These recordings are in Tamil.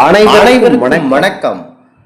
அனைவருக்கும் வணக்கம்.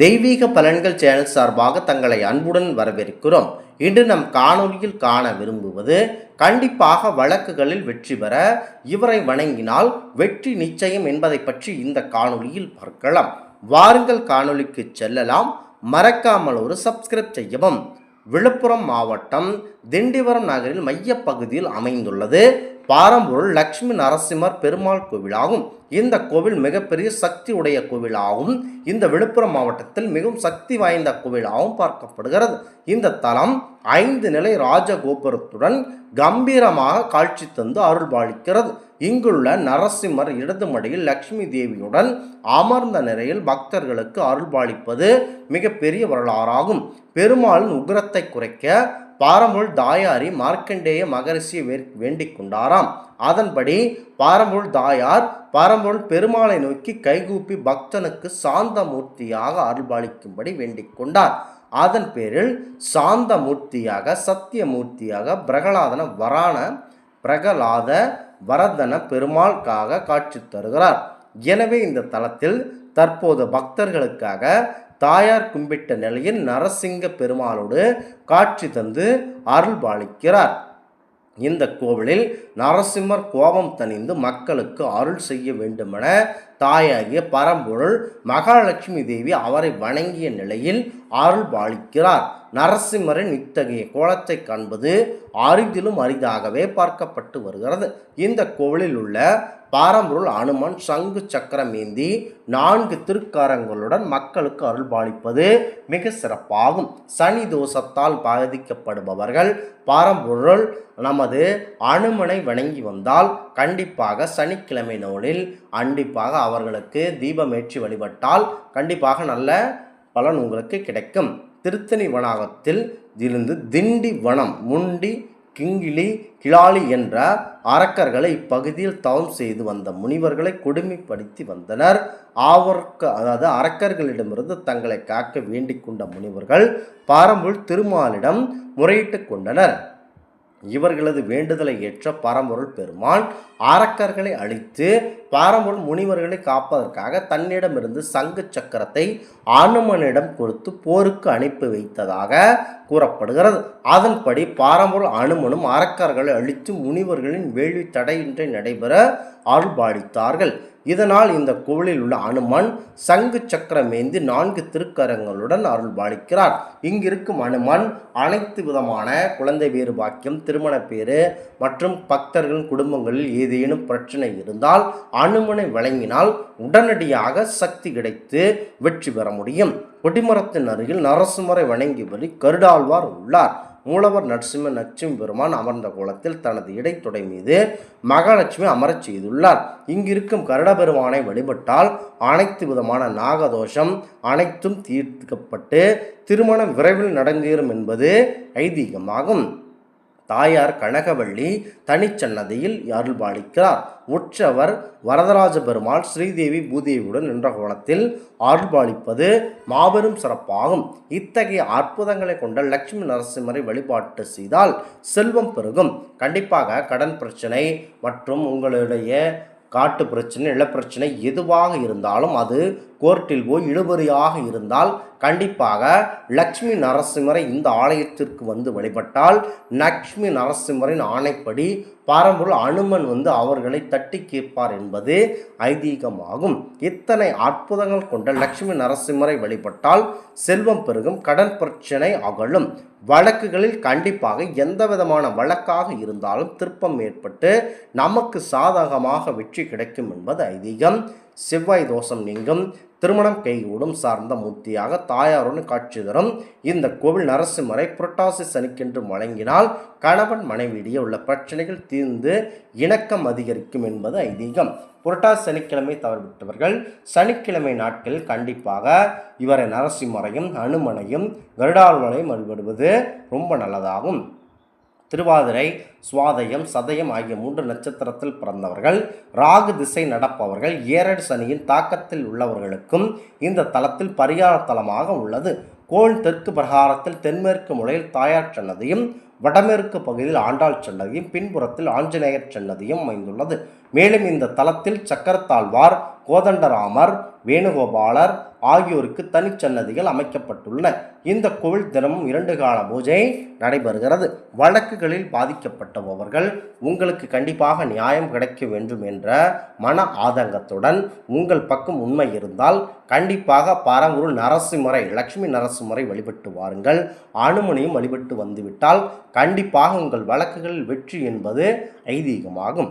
தெய்வீக பலன்கள் சேனல் சார்பாக தங்களை அன்புடன் வரவேற்கிறோம். இன்று நம் காணொளியில் காண விரும்புவது கண்டிப்பாக வழக்குகளில் வெற்றி பெற இவரை வணங்கினால் வெற்றி நிச்சயம் என்பதை பற்றி இந்த காணொளியில் பார்க்கலாம். வாருங்கள் காணொளிக்கு செல்லலாம். மறக்காமல் ஒரு சப்ஸ்கிரைப் செய்யவும். விழுப்புரம் மாவட்டம் திண்டிவரம் நகரில் மையப்பகுதியில் அமைந்துள்ளது. பாரம்பொருள் லக்ஷ்மி நரசிம்மர் பெருமாள் கோவிலாகும். இந்த கோவில் மிகப்பெரிய சக்தி உடைய கோவிலாகும். இந்த விழுப்புரம் மாவட்டத்தில் மிகவும் சக்தி வாய்ந்த கோவிலாகவும் பார்க்கப்படுகிறது. இந்த தலம் ஐந்து நிலை ராஜகோபுரத்துடன் கம்பீரமாக காட்சி தந்து அருள்பாலிக்கிறது. இங்குள்ள நரசிம்மர் இடது மடியில் தேவியுடன் அமர்ந்த நிலையில் பக்தர்களுக்கு அருள்பாலிப்பது மிகப்பெரிய வரலாறாகும். பெருமாளின் உக்ரத்தை குறைக்க பாரமுள் தாயாரி மார்க்கண்டேய மகரிஷியை வே வேண்டிக் கொண்டாராம் அதன்படி பாரமுள் தாயார் பாரம்பொருள் பெருமாளை நோக்கி கைகூப்பி பக்தனுக்கு சாந்த மூர்த்தியாக அருள்பாலிக்கும்படி வேண்டிக் கொண்டார் அதன் பேரில் சாந்த மூர்த்தியாக சத்தியமூர்த்தியாக பிரகலாதன வரான பிரகலாத வரதன பெருமாளுக்காக காட்சி தருகிறார். எனவே இந்த தலத்தில் தற்போது பக்தர்களுக்காக தாயார் கும்பிட்ட நிலையில் நரசிங்க பெருமாளோடு காட்சி தந்து அருள் பாலிக்கிறார். இந்த கோவிலில் நரசிம்மர் கோபம் தணிந்து மக்களுக்கு அருள் செய்ய வேண்டுமென தாயாகிய பரம்பொருள் மகாலட்சுமி தேவி அவரை வணங்கிய நிலையில் அருள் பாலிக்கிறார் நரசிம்மரின் இத்தகைய கோலத்தை காண்பது அரிதிலும் அரிதாகவே பார்க்கப்பட்டு வருகிறது. இந்த கோவிலில் உள்ள பாரம்பொருள் அனுமன் சங்கு சக்கரம் ஏந்தி நான்கு திருக்காரங்களுடன் மக்களுக்கு அருள்பாலிப்பது மிக சிறப்பாகும். சனி தோஷத்தால் பாதிக்கப்படுபவர்கள் பாரம்பொருள் நமது அனுமனை வணங்கி வந்தால் கண்டிப்பாக சனிக்கிழமை நூலில் கண்டிப்பாக அவர்களுக்கு தீபமேற்றி வழிபட்டால் கண்டிப்பாக நல்ல பலன் உங்களுக்கு கிடைக்கும். திருத்தணி வளாகத்தில் இருந்து திண்டி வனம் முண்டி கிங்கிலி கிளாலி என்ற அரக்கர்களை இப்பகுதியில் தவம் செய்து வந்த முனிவர்களை கொடுமைப்படுத்தி வந்தனர். ஆவர்க்கு அதாவது அரக்கர்களிடமிருந்து தங்களை காக்க வேண்டிக் கொண்ட முனிவர்கள் பாரம்புள் திருமாலிடம் முறையிட்டு கொண்டனர். இவர்களது வேண்டுதலை ஏற்ற பரம்பொருள் பெருமான் அரக்கர்களை அழித்து பாரம்பொருள் முனிவர்களை காப்பதற்காக தன்னிடமிருந்து சங்கு சக்கரத்தை அனுமனிடம் கொடுத்து போருக்கு அனுப்பி வைத்ததாக கூறப்படுகிறது. அதன்படி பாரம்பொருள் அனுமனும் அரக்கர்களை அழித்து முனிவர்களின் வேள்வி தடையின்றி நடைபெற அருள்பாலித்தார்கள். இதனால் இந்த கோவிலில் உள்ள அனுமன் சங்கு சக்கரமேந்தி நான்கு திருக்கரங்களுடன் அருள் பாலிக்கிறார் இங்கிருக்கும் அனுமன் அனைத்து விதமான குழந்தை வேறு பாக்கியம் திருமண பேறு மற்றும் பக்தர்களின் குடும்பங்களில் ஏதேனும் பிரச்சனை இருந்தால் அனுமனை வழங்கினால் உடனடியாக சக்தி கிடைத்து வெற்றி பெற முடியும். கொடிமரத்தின் அருகில் நரசுமரை வணங்கியபடி கருடாழ்வார் உள்ளார். மூலவர் நரசிம்ம நச்சும் பெருமான் அமர்ந்த கோலத்தில் தனது இடைத்துடை மீது மகாலட்சுமி அமரச் செய்துள்ளார். இங்கிருக்கும் கருடபெருமானை வழிபட்டால் அனைத்து விதமான நாகதோஷம் அனைத்தும் தீர்க்கப்பட்டு திருமணம் விரைவில் நடந்தேறும் என்பது ஐதீகமாகும். தாயார் கனகவள்ளி தனிச்சன்னதியில் அருள்பாலிக்கிறார். உற்சவர் வரதராஜ பெருமாள் ஸ்ரீதேவி பூதேவியுடன் நின்ற கோலத்தில் அருள்பாலிப்பது மாபெரும் சிறப்பாகும். இத்தகைய அற்புதங்களை கொண்ட லட்சுமி நரசிம்மரை வழிபாட்டு செய்தால் செல்வம் பெருகும். கண்டிப்பாக கடன் பிரச்சனை மற்றும் உங்களுடைய காட்டு பிரச்சனை நிலப்பிரச்சனை எதுவாக இருந்தாலும் அது கோர்ட்டில் போய் இழுபறியாக இருந்தால் கண்டிப்பாக லக்ஷ்மி நரசிம்மரை இந்த ஆலயத்திற்கு வந்து வழிபட்டால் லக்ஷ்மி நரசிம்மரின் ஆணைப்படி பாரம்பரிய அனுமன் வந்து அவர்களை தட்டி கேட்பார் என்பது ஐதீகமாகும். இத்தனை அற்புதங்கள் கொண்ட லக்ஷ்மி நரசிம்மரை வழிபட்டால் செல்வம் பெருகும் கடன் பிரச்சனை அகலும். வழக்குகளில் கண்டிப்பாக எந்த விதமான வழக்காக இருந்தாலும் திருப்பம் ஏற்பட்டு நமக்கு சாதகமாக வெற்றி கிடைக்கும் என்பது ஐதீகம். செவ்வாய் தோஷம் நீங்கும் திருமணம் கைகூடும் சார்ந்த மூர்த்தியாக தாயாருடன் காட்சி தரும். இந்த கோவில் நரசிம்மரை புரட்டாசி சனிக்கென்று வழங்கினால் கணவன் மனைவியிடையே உள்ள பிரச்சனைகள் தீர்ந்து இணக்கம் அதிகரிக்கும் என்பது ஐதீகம். புரட்டாசி சனிக்கிழமை தவறிவிட்டவர்கள் சனிக்கிழமை நாட்களில் கண்டிப்பாக இவரை நரசிம்மரையும் அனுமனையும் கருடாழ்வனையும் வழிபடுவது ரொம்ப நல்லதாகும். திருவாதிரை சுவாதயம் சதயம் ஆகிய மூன்று நட்சத்திரத்தில் பிறந்தவர்கள் ராகு திசை நடப்பவர்கள் ஏரடு சனியின் தாக்கத்தில் உள்ளவர்களுக்கும் இந்த தலத்தில் பரிகார தலமாக உள்ளது. கோள் தெற்கு பிரகாரத்தில் தென்மேற்கு முறையில் தாயார் சன்னதியும் வடமேற்கு பகுதியில் ஆண்டாள் சன்னதியும் பின்புறத்தில் ஆஞ்சநேயர் சன்னதியும் அமைந்துள்ளது. மேலும் இந்த தலத்தில் சக்கரத்தாழ்வார் கோதண்டராமர் வேணுகோபாலர் ஆகியோருக்கு தனிச்சன்னதிகள் அமைக்கப்பட்டுள்ளன. இந்த கோவில் தினமும் இரண்டு கால பூஜை நடைபெறுகிறது. வழக்குகளில் பாதிக்கப்பட்டவர்கள் உங்களுக்கு கண்டிப்பாக நியாயம் கிடைக்க வேண்டும் என்ற மன ஆதங்கத்துடன் உங்கள் பக்கம் உண்மை இருந்தால் கண்டிப்பாக பரங்குரு நரசிம்மரை லட்சுமி நரசிம்மரை வழிபட்டு வாருங்கள். அனுமனையும் வழிபட்டு வந்துவிட்டால் கண்டிப்பாக உங்கள் வழக்குகளில் வெற்றி என்பது ஐதீகமாகும்.